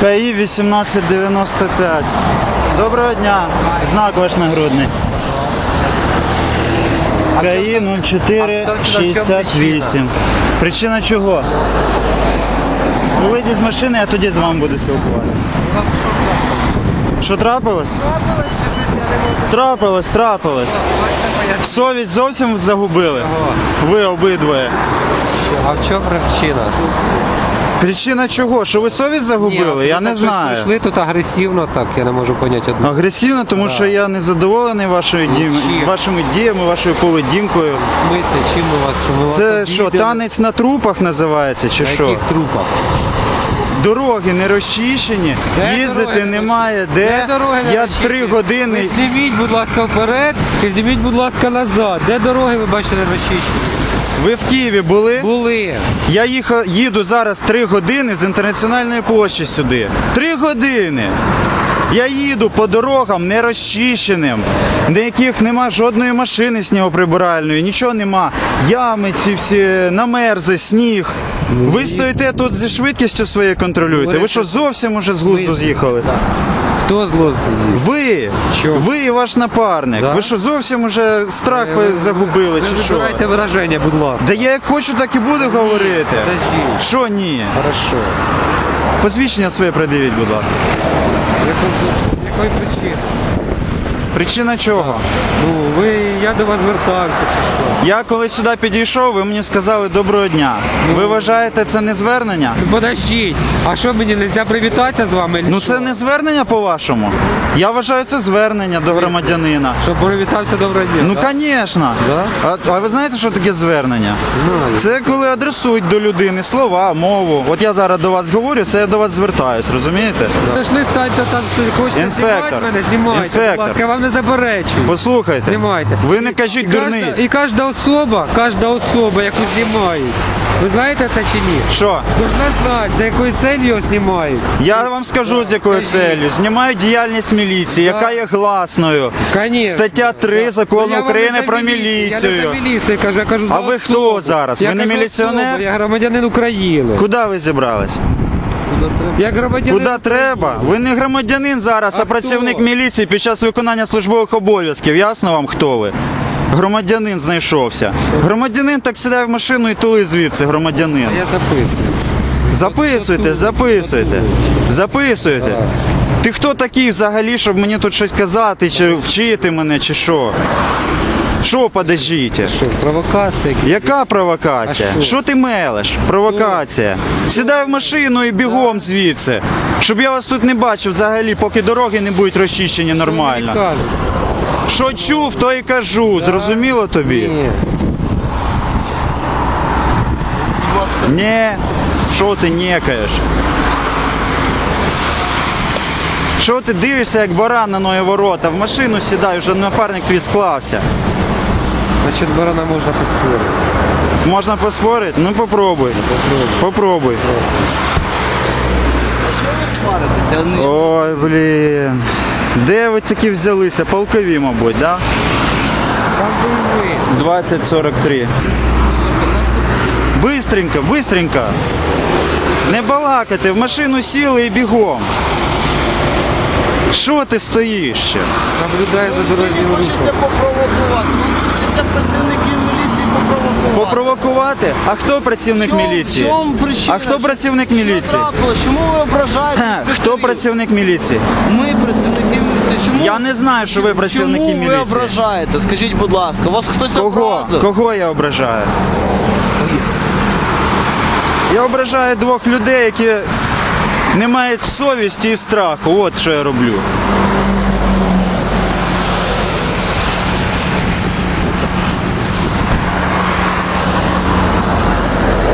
КАІ 1895. Доброго дня. Знак ваш нагрудний. КАІ 0468. Причина чого? Ви вийдіть з машини, я тоді з вами буду спілкуватися. Що трапилось? Трапилось, трапилось. Совість зовсім загубили. Ви обидвоє. А в чому причина? Причина чого? Що ви совість загубили? Я не знаю. Йшли тут агресивно так, я не можу поняти одну. Агресивно, тому що я не задоволений вашою діями, Чим? вашими діями, вашою поведінкою. В смислі, чим ми вас? Що ми вас Це обідали? що, танець на трупах називається, чи На що? яких трупах? Дороги не розчищені, Де їздити дороги немає де. Дороги не я три години. Ви зніміть, будь ласка, вперед і зніміть, будь ласка, назад. Де дороги ви бачите не розчищені? Ви в Києві були? Були. Я їхав, їду зараз три години з інтернаціональної площі сюди. Три години. Я їду по дорогам нерозчищеним, на яких нема жодної машини снігоприбиральної, нічого нема. Ями ці всі, намерзи, сніг. Ви стоїте тут зі швидкістю своєю контролюєте. Ви що зовсім уже з глузду з'їхали? Хто зло з'їв? Ви, Що? ви і ваш напарник. Да? Ви що зовсім уже страх загубили, Ви чи що? вибирайте вираження, будь ласка. Да я як хочу, так і буду говорити. Подожди. Що ні? Хорошо. Посвідчення своє придивіть, будь ласка. Якої причини? Причина чого? Ну, ви, я до вас звертався чи що? Я коли сюди підійшов, ви мені сказали доброго дня. Ви вважаєте це не звернення? Ну, Подождіть, а що мені не можна привітатися з вами? чи Ну що? це не звернення по-вашому. Я вважаю це звернення до громадянина. Щоб привітався доброго дня. Ну, так? звісно. Да? А, а ви знаєте, що таке звернення? Знаю. Це коли адресують до людини слова, мову. От я зараз до вас говорю, це я до вас звертаюсь, розумієте? Пішли, станьте там, хочете Інспектор. знімати мене, знімайте, Інспектор. будь ласка, я вам не заперечую. Послухайте, Знімайте. ви не кажіть І кожна- дурниць. І кожна особа, кожна особа, яку знімають, ви знаєте це чи ні? Що? Должна знати, за якою целью його знімають. Я вам скажу, з якою Скажіть. целью. Знімаю діяльність міліції, яка є гласною. Конечно. Стаття 3 Да. закону Ну, я вам України за про міліцію, Я не за міліцію кажу, я кажу за А ви хто зараз? Я Ви не кажу міліціонер? особу, Я громадянин України. Куди ви зібрались? Як громадянин Куди треба? Ви не громадянин зараз, а, А працівник хто? міліції під час виконання службових обов'язків. Ясно вам, хто ви? Громадянин знайшовся. Громадянин так сідає в машину і тули звідси, громадянин. Я записую. Записуйте, записуйте, записуйте. Ти хто такий взагалі, щоб мені тут щось казати, чи вчити мене, чи що? Що подождіть? Що, провокація? Яка провокація? А що? Що ти мелеш? Провокація. Сідай в машину і бігом звідси. Щоб я вас тут не бачив взагалі, поки дороги не будуть розчищені нормально. Кажуть. Що чув, то і кажу. Зрозуміло тобі? Ні. Ні. Що ти нєкаєш? Що ти дивишся, як баран на нові ворота? В машину сідай, вже напарник твій склався. Насчет барана можна поспорити. Можна поспорити? Ну попробуй. Попробуй. Що ви сваритеся? Ой, блін. Де ви такі взялися? Полкові, мабуть, да? Там був ви. 2043. Бистренько, бистренько. Не балакати, в машину сіли і бігом. Що ти стоїш ще? Наблюдає за дорожнім Хочете рухом. попровокувати? Хочете працівників міліції попровокувати? Попровокувати? А хто працівник В чому- міліції? В чому причина? А хто працівник міліції? Трапилось? Чому ви ображаєте? Ха, Хто інспекторів? працівник міліції? Ми працівники міліції. Чому? Я не знаю, що ви працівники Чому ви міліції. ображаєте? Скажіть, будь ласка, вас хтось Кого? образив? Кого я ображаю? Я ображаю двох людей, які немає совісті і страху. От що я роблю.